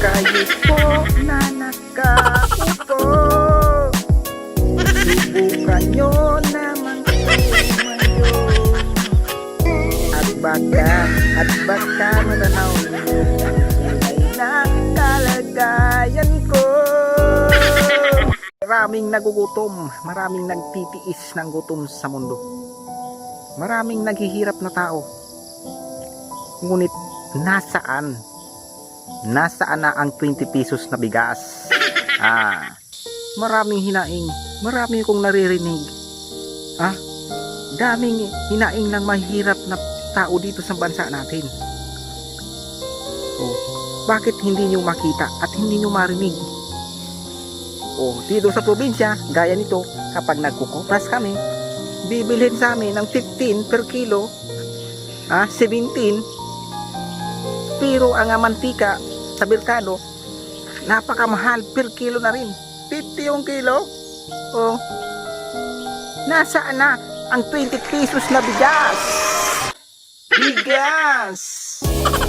Kayo po na nakaupo. Subukan nyo naman tumayo At baka, at baka matanaw ninyo Ay nakalagayan ko. Maraming nagugutom, maraming nagtitiis ng gutom sa mundo. Maraming naghihirap na tao. Ngunit nasaan? Nasaan na ang 20 pesos na bigas? Ah, maraming hinaing, marami kong naririnig. Ah, daming hinaing ng mahirap na tao dito sa bansa natin. Oh, bakit hindi nyo makita at hindi nyo marinig? Oh, dito sa probinsya, gaya nito, kapag nagkukopras kami, bibilhin sa amin ng 15 per kilo, ah, 17, pero ang mantika sa merkado, napakamahal per kilo na rin. 50 yung kilo. Oh. Nasaan na ang 20 pesos na bigas? Bigas!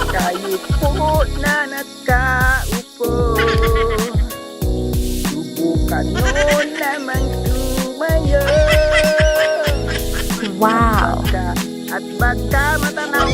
Kayo po na nakaupo. Subukan nyo naman tumayo. Wow! At baka matanaw